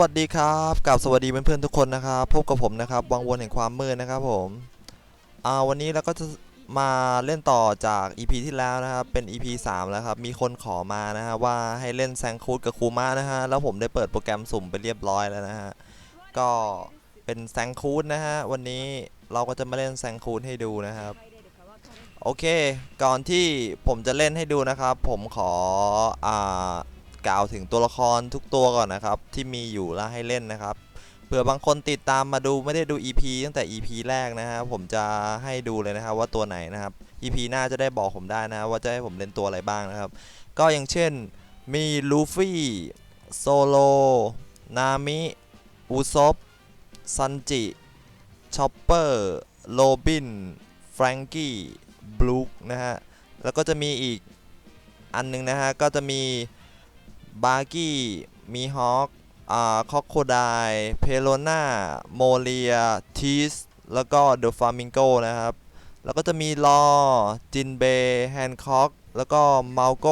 สวัสดีครับกับสวัสดีเพื่อนๆทุกคนนะครับพบกับผมนะครับวังวนแห่งความมืดนะครับผมอ่าวันนี้เราก็จะมาเล่นต่อจาก EP ที่แล้วนะครับเป็น EP 3 แล้วครับมีคนขอมานะฮะว่าให้เล่นแซงคูดกับคูมานะฮะแล้วผมได้เปิดโปรแกรมสุ่มไปเรียบร้อยแล้วนะฮะก็เป็นแซงคูดนะฮะวันนี้เราก็จะมาเล่นแซงคูดให้ดูนะครับโอเค ก่อนที่ผมจะเล่นให้ดูนะครับ ผมขออ่า กล่าวถึงตัวละครทุกตัวก่อนนะครับ ที่มีอยู่แล้วให้เล่นนะครับเผื่อบางคนติดตามมาดูไม่ได้ดู EP ตั้งแต่ EP แรกนะฮะผมจะให้ดูเลยนะครับว่าตัวไหนนะครับ EP หน้าจะได้บอกผมได้นะว่าจะให้ผมเล่นตัวอะไรบ้างนะครับ ก็อย่างเช่นมีลูฟี่โซโลนามิอุซบซันจิชอปเปอร์โรบินแฟรงกี้บลูคนะฮะแล้วก็จะมีอีกอันหนึงนะฮะก็จะมี บาร์กี้ มีฮอคอ่าคอโคไดเพโลนาโมเลีย ทีส แล้วก็เดอะฟามิงโกนะครับ แล้วก็จะมีลอ จินเบแฮนคอก แล้วก็มาลโก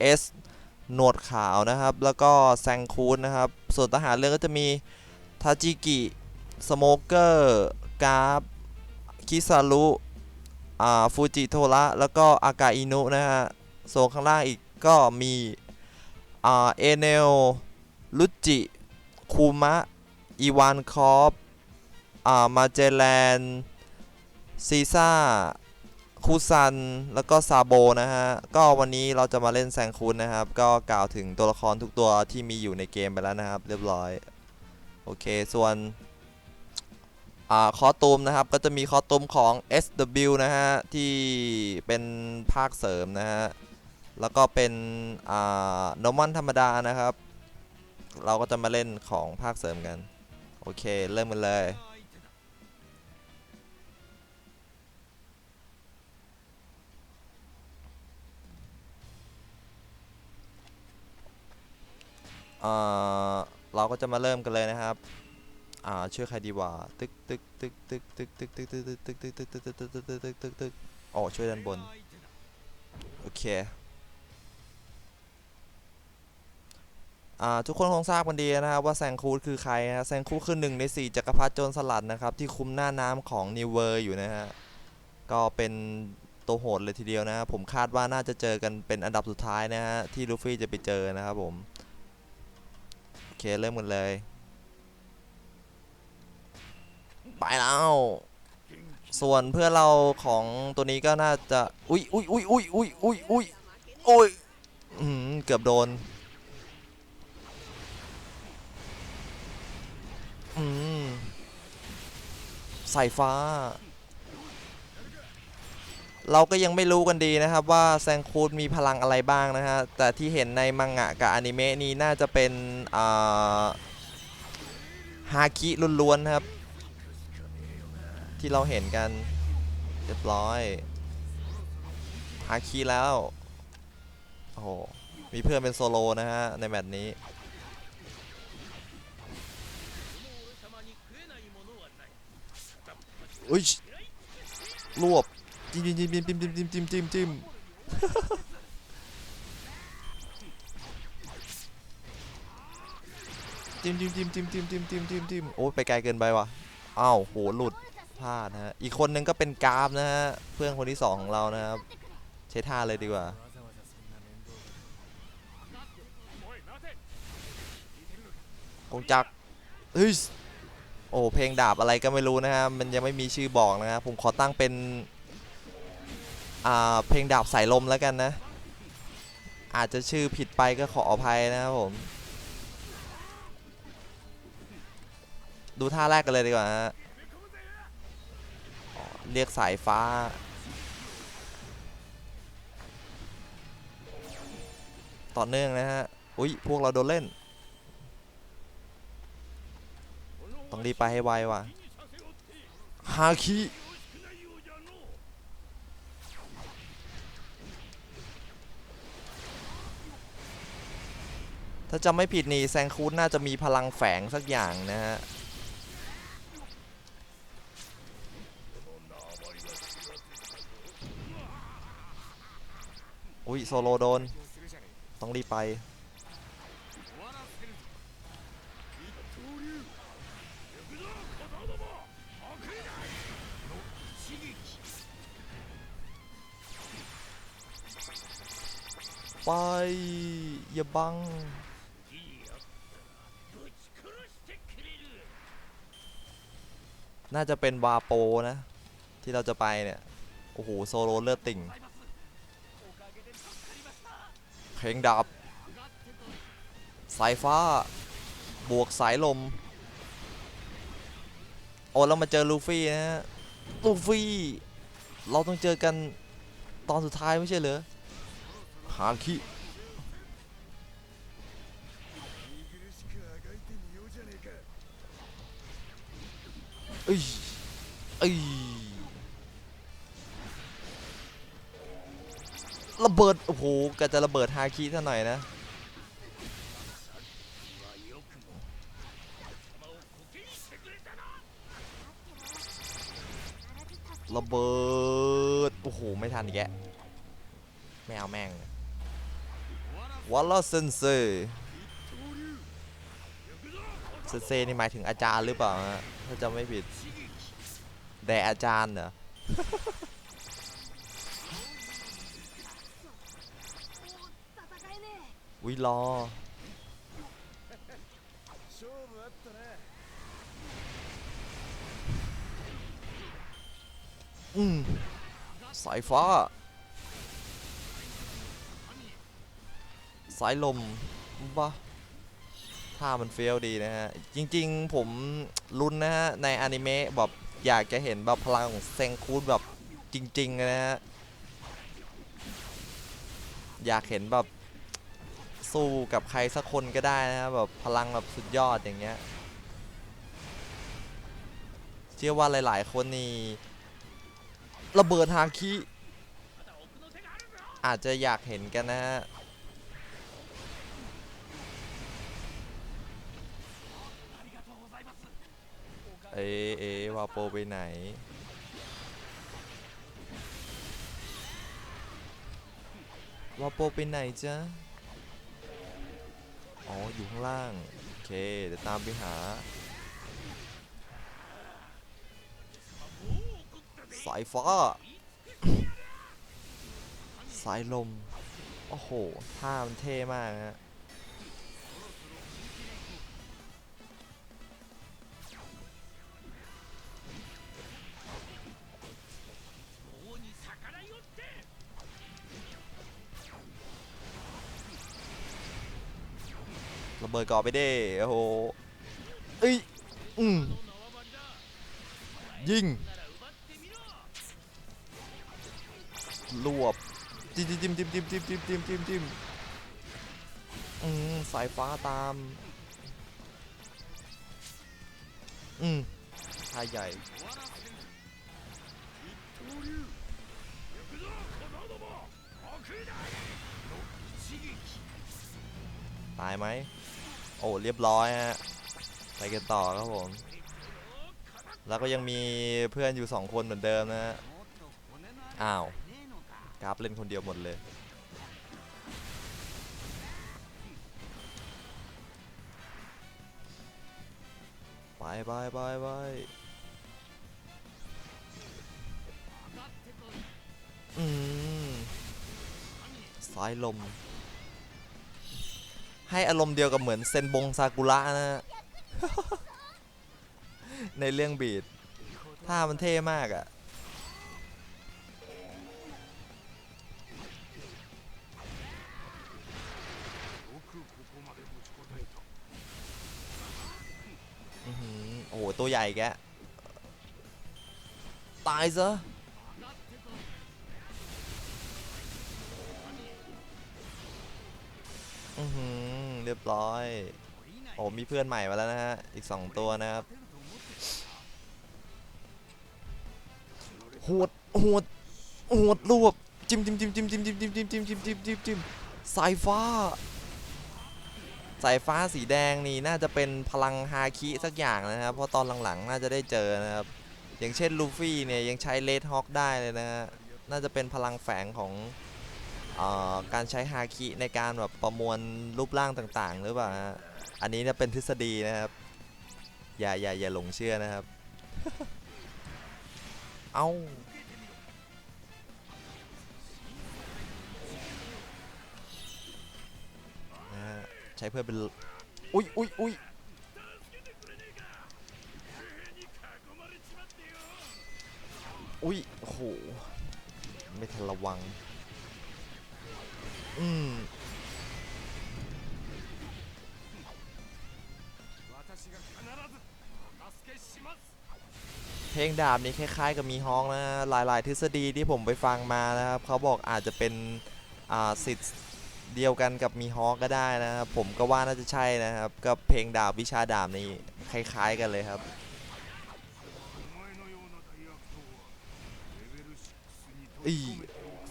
เอส หนวดขาวนะครับ แล้วก็แซงคูนนะครับ ส่วนทหารเรือก็จะมีทาจิกิ สโมเกอร์ กาฟคิซารุอ่าฟูจิโทระ แล้วก็อากาอินุนะฮะ โซนข้างล่างอีกก็มี เอเนลลุจิคูมะอีวานคอฟมาเจแลนซีซ่าคูซัน แล้วก็ซาโบนะฮะ ก็วันนี้เราจะมาเล่นแซงคูนนะครับ ก็กล่าวถึงตัวละครทุกตัวที่มีอยู่ในเกมไปแล้วนะครับ เรียบร้อย โอเค ส่วนอ่าคอตูมนะครับ ก็จะมีคอตูมของ SW นะฮะ ที่เป็นภาคเสริมนะฮะ แล้วก็เป็นอ่าโนมอนธรรมดานะครับ เราก็จะมาเล่นของภาคเสริมกัน โอเค เริ่มกันเลย เราก็จะมาเริ่มกันเลยนะครับ่าชื่อใครดีวะตึกตึกตึกตึกตึกตึกตึกตึกตึกตึกตึกตึกตึกตึกตึกตึกตึกตึกตึกอ๋อช่วยด้านบน โอเค ทุกคนคงทราบกันดีนะครับว่าแซงคูดคือใครนะแซงคูดคือหนึ่งในสี่จักรพรรดิโจรสลัดนะครับ ที่คุมหน้าน้ำของนิเวอร์อยู่นะฮะก็เป็นตัวโหดเลยทีเดียวนะผมคาดว่าน่าจะเจอกันเป็นอันดับสุดท้ายนะฮะที่ลูฟี่จะไปเจอนะครับผมโอเคเริ่มกันเลย ไปแล้วส่วนเพื่อเราของตัวนี้ก็น่าจะ อุ้ยอุ้ยอุ้ยอุ้ยอุ้ยอุ้ยอุ้ยโอ้ยเกือบโดน อืมใส่ฟ้า เราก็ยังไม่รู้กันดีนะครับว่าแซงคูดมีพลังอะไรบ้างนะฮะ แต่ที่เห็นในมังงะกับอนิเมะนี้น่าจะเป็นฮาคิล้วนๆนครับ ที่เราเห็นกัน เรียบร้อยฮาคิแล้ว โอ้โห มีเพื่อนเป็นโซโลนะฮะ ในแมตช์นี้ อุ้ยรวบจิ้มจิ้มจิ้มจิ้มจิ้มจิ้มจิ้มจิ้มจิ้มจิ้มจิ้มจิ้มจิ้มจิ้มจิ้มจิ้มจิ้มโอ้ยไปไกลเกินไปว่ะอ้าวโหหลุดพลาดนะฮะอีกคนนึงก็เป็นกราฟนะฮะเพื่อนคนที่สองของเรานะครับใช้ท่าเลยดีกว่ากงจักเฮ้ย อ้เพลงดาบอะไรก็ไม่รู้นะฮะมันยังไม่มีชื่อบอกนะครับผมขอตั้งเป็นอ่าเพลงดาบสายลมแล้วกันนะ อาจจะชื่อผิดไปก็ขออภัยนะครับผม ดูท่าแรกกันเลยดีกว่าฮะเรียกสายฟ้าต่อเนื่องนะฮะ อุ้ยพวกเราโดนเล่น ต้องรีบไปให้ไวว่ะฮาคิถ้าจำไม่ผิดนี่แซงคูดน่าจะมีพลังแฝงสักอย่างนะฮะอุ้ยโซโลโดน ต้องรีบไป ไป อย่าบัง น่าจะเป็นวาโปนะ ที่เราจะไปเนี่ย โอ้โห โซโลเลือดติ่ง เพลงดับ สายฟ้า บวกสายลม โอ้เรามาเจอลูฟี่นะฮะลูฟี่ เราต้องเจอกันตอนสุดท้ายไม่ใช่เหรอ ฮาคิเอ้ยเอ้ยระเบิด โอ้โหกะจะระเบิดฮาคิซะหน่อยนะ ระเบิด โอ้โห ไม่ทันอีกแกไม่เอาแม่ง วอลลเซนเซเซนเซนี่หมายถึงอาจารย์หรือเปล่าฮะถ้าจำไม่ผิดแด่อาจารย์เหรอวิรอสายฟ้า สายลมบ้าท่ามันเฟี้ยวดีนะฮะ จริงๆผมลุ้นนะฮะ ในอนิเมะแบบอยากจะเห็นแบบพลังของเซงคูดแบบจริงๆนะฮะ อยากเห็นแบบสู้กับใครสักคนก็ได้นะฮะแบบพลังแบบสุดยอดอย่างเงี้ย เชื่อว่าหลายๆคนนี่ระเบิดฮาคิอาจจะอยากเห็นกันนะฮะ เอเอะวาโปไปไหน วาโปไปไหนจ๊ะ อ๋อ อยู่ข้างล่าง โอเค เดี๋ยวตามไปหา สายฟ้า สายลม โอ้โหท่ามันเท่มากฮะ ระเบิดก่อไปเด้โอ้โหเอ้ยอืมยิงรวบจิ้มจิ้มจิ้มจิ้มจิ้มจิ้มจิ้มจิ้มจิ้มอืมสายฟ้าตาม อืมชายใหญ่ตายไหม โอ้เรียบร้อยฮะไปกันต่อครับผม แล้วก็ยังมีเพื่อนอยู่สองคนเหมือนเดิมนะฮะอ้าวกราฟเล่นคนเดียวหมดเลยไปไปไปไปอืมสายลม ให้อารมณ์เดียวกับเหมือนเซนบงซากุระนะฮะในเรื่องบีดท่ามันเท่มากอะ่ะโอ้โห ตัวใหญ่แก ตายซะอือหือ เรียบร้อย โอ้มีเพื่อนใหม่มาแล้วนะฮะ อีก 2 ตัวนะครับหวดหวดหวดรวบจิ้มจิ้มจิ้มจิ้มจิ้มจิ้มจิ้มจิ้มจิ้มจิ้มจิ้มจิ้มจิ้มสายฟ้า สายฟ้าสีแดงนี่น่าจะเป็นพลังฮาคิสักอย่างนะครับ เพราะตอนหลังๆ น่าจะได้เจอนะครับ อย่างเช่นลูฟี่เนี่ยยังใช้เลดฮอ k ได้เลยนะฮะ น่าจะเป็นพลังแฝงของ การใช้ฮาคิในการแบบประมวลรูปร่างต่างๆ หรือเปล่าอันนี้เนี่ยเป็นทฤษฎีนะครับ อย่าอย่าอย่าหลงเชื่อนะครับ เอาใช้เพื่อเป็น อุ้ยอุ้ยอุ้ยอุ้ยโอ้โหไม่ทันระวัง อืมเพลงดาบนี้คล้ายๆ กับมีฮองนะหลายๆ ทฤษฎีที่ผมไปฟังมานะครับเขาบอกอาจจะเป็นสิทธิ์เดียวกันกับมีฮอก็ได้นะครับผมก็ว่าน่าจะใช่นะครับกับเพลงดาบวิชาดาบนี้คล้าย ๆ กันเลยครับอี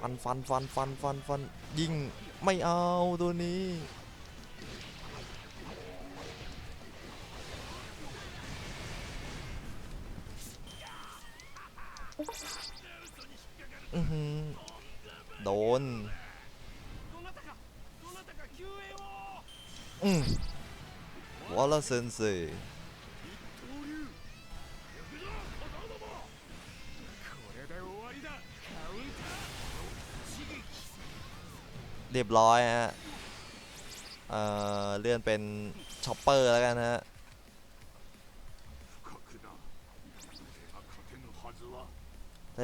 ฟันฟันฟันฟันฟันฟันยิงไม่เอาตัวนี้โดนอืมวอลเลอร์เซนเซ เรียบร้อยฮะเอ่อเลื่อนเป็นช็อปเปอร์แล้วกันฮะ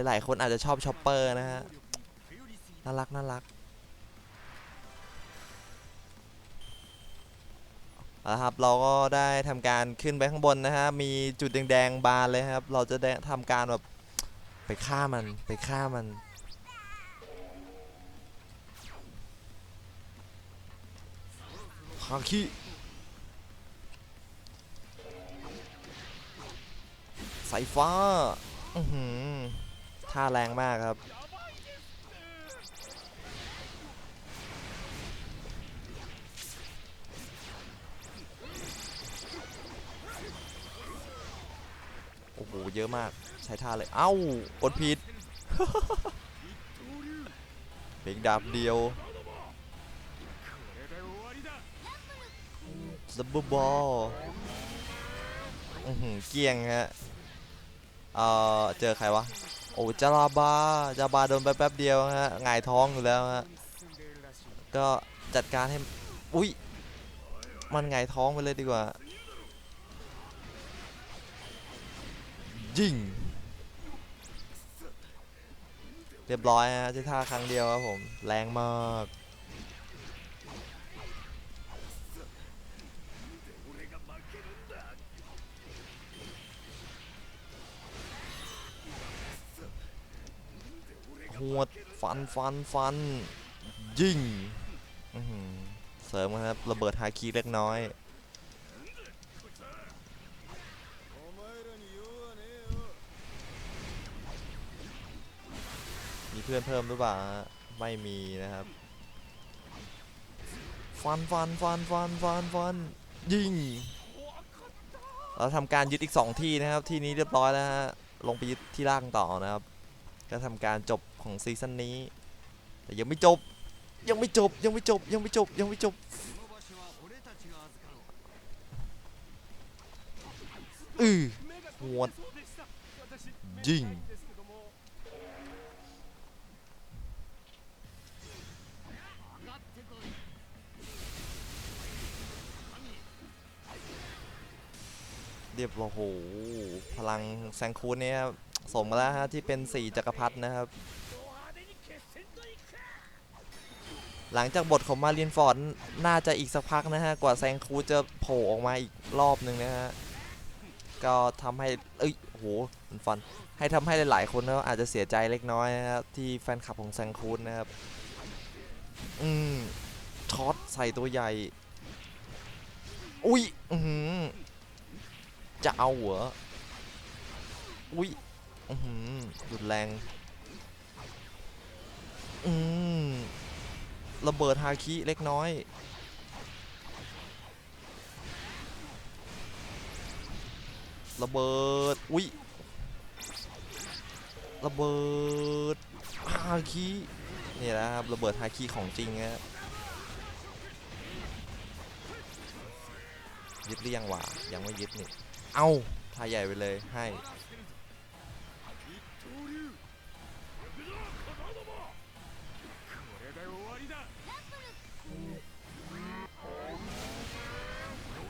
หลายๆคนอาจจะชอบช็อปเปอร์นะฮะน่ารักน่ารักนะครับเราก็ได้ทำการขึ้นไปข้างบนนะฮะมีจุดแดงๆบานเลยครับ เราจะได้ทำการแบบไปฆ่ามันไปฆ่ามัน ฮาคิสายฟ้าอือหือท่าแรงมากครับ โอ้โห เยอะมาก ใช้ท่าเลย เอ้ากดผิด เพลงดาบเดียว ดับเบิลบอลเกียงฮะ เออเจอใครวะ โอ้จาราบาจาบาโดนไปแป๊บเดียวฮะหงายท้องอยู่แล้วฮะ ก็จัดการให้ อุ้ย มันหงายท้องไปเลยดีกว่า ยิง เรียบร้อยฮะใช้ท่าครั้งเดียวครับผม แรงมาก หัวฟันฟันฟันยิงเสริมครับระเบิดฮาคีเล็กน้อยมีเพื่อนเพิ่มหรือเปล่าไม่มีนะครับฟันฟันฟันฟันฟันฟันยิงเราทำการยึดอีก 2 ที่นะครับ ที่นี้เรียบร้อยแล้วฮะลงไปยึดที่ล่างต่อนะครับ ก็ทำการจบ ของซีซั่นนี้ แต่ยังไม่จบ ยังไม่จบ ยังไม่จบ ยังไม่จบ ยังไม่จบอือหัวจริงเรียบร้อยโห พลังแซงคูนเนี่ยสมแล้วฮะที่เป็นสี่จักรพรรดินะครับ หลังจากบทของมาเรียนฟอร์ดน่าจะอีกสักพักนะฮะ กว่าแซงคูจะโผล่ออกมาอีกรอบหนึ่งนะฮะ ก็ทำให้ เอ้ยโอ้โหมันฟัน ให้ทำให้หลาย ๆ คนนะอาจจะเสียใจเล็กน้อยนะครับที่แฟนคลับของแซงคูนนะครับ อืมช็อตใส่ตัวใหญ่ อุ้ยอือหือจะเอาเหรอ อุ้ยอือหือรุนแรง อืม ระเบิดฮาคิเล็กน้อยระเบิด อุ้ยระเบิดฮาคินี่แหละครับระเบิดฮาคิของจริงฮะยึดหรือยังวะยังไม่ยึดนี่ เอ้าทายใหญ่ไปเลยให้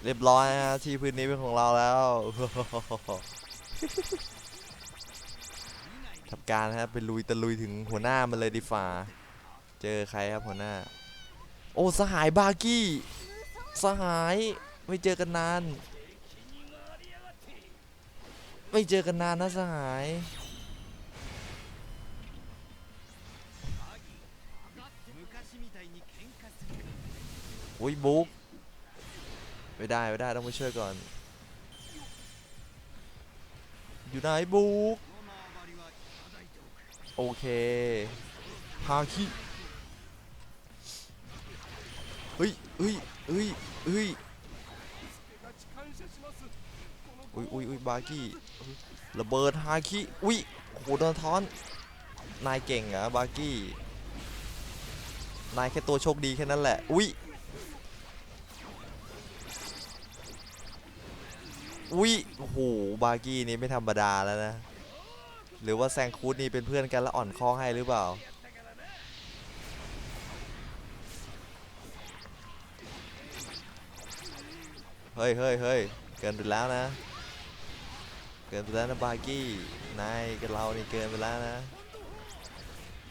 เรียบร้อยนะฮะที่พื้นนี้เป็นของเราแล้วทำการนะครับไปลุยตะลุยถึงหัวหน้ามันเลยดีฝ่า เจอใครครับหัวหน้า โอ้สหายบากี้สหายไม่เจอกันนาน ไม่เจอกันนานนะสหายอุ้ยบุ๊ก ไม่ได้ไม่ได้ต้องไปช่วยก่อน อยู่ไหนบุกโอเคฮาคิเฮ้ยเฮ้ยเฮ้ยเฮ้ยอุ้ยอุ้ยอุ้ยบาคี้ระเบิดฮาคิอุ้ยโหโดนท้อน นายเก่งเะบาคี้นายแค่ตัวโชคดีแค่นั้นแหละอุ้ย อุ้ยโอ้โหบาร์กี้นี่ไม่ธรรมดาแล้วนะ หรือว่าแซงคูดนี่เป็นเพื่อนกันแล้วอ่อนข้อให้หรือเปล่า เฮ้ยเฮ้ยเฮ้ยเกินไปแล้วนะ เกินไปแล้วนะบาร์กี้ นายกับเรานี่เกินไปแล้วนะ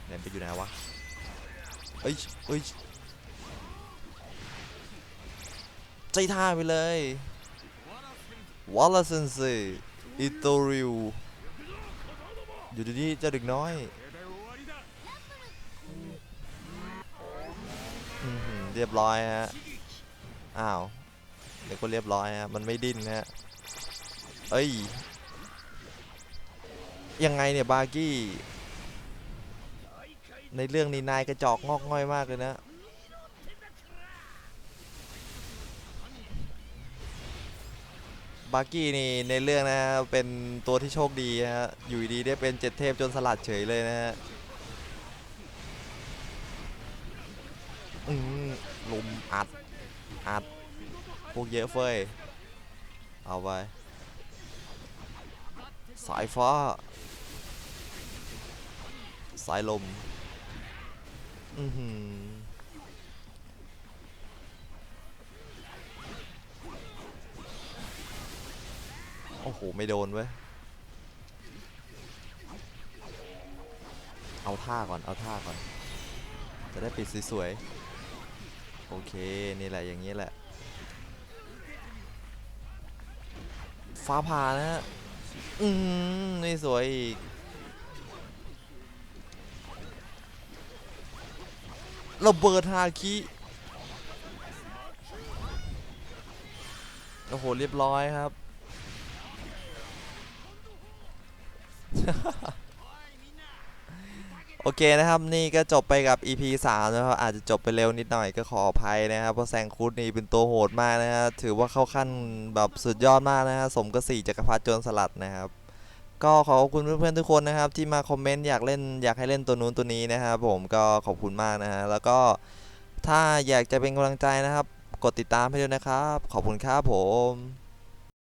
ไหนไปอยู่ไหนวะเอ้ยเอ้ยใจท่าไปเลย วอลเลเซนเซอิตูริวอยู่ดีๆจะดึกน้อยเรียบร้อยฮะ อ้าวเดี๋ยวก็เรียบร้อยฮะ มันไม่ดิ้นฮะ เอ้ย ยังไงเนี่ยบาร์กี้ ในเรื่องนี้นายกระจอกงอกง่อยมากเลยนะ บาร์กี้นี่ในเรื่องนะฮะเป็นตัวที่โชคดีฮะอยู่ดีได้เป็นเจ็ดเทพจนสลัดเฉยเลยนะฮะอืมลุมอัดอัดพวกเยอะเฟ้ยเอาไปสายฟ้า สายลม อือหือ โอ้โห ไม่โดนเว้ย เอาท่าก่อน เอาท่าก่อน จะได้ปิดสวยๆ โอเค นี่แหละ อย่างนี้แหละ ฟ้าผ่านะฮะ อืมนี่สวยอีก ระเบิดฮาคิโอ้โห เรียบร้อยครับ โอเคนะครับนี่ก็จบไปกับ EP 3นะครับอาจจะจบไปเร็วนิดหน่อยก็ขออภัยนะครับเพราะแซงคูดนี่เป็นตัวโหดมากนะฮะถือว่าเข้าขั้นแบบสุดยอดมากนะฮะสมกับสี่จักรพรรดิโจรสลัดนะครับ ก็ขอบคุณเพื่อนๆทุกคนนะครับ ที่มาคอมเมนต์อยากเล่นอยากให้เล่นตัวนู้นตัวนี้นะครับผมก็ขอบคุณมากนะฮะแล้วก็ถ้าอยากจะเป็นกำลังใจนะครับ กดติดตามให้ด้วยนะครับ ขอบคุณครับผม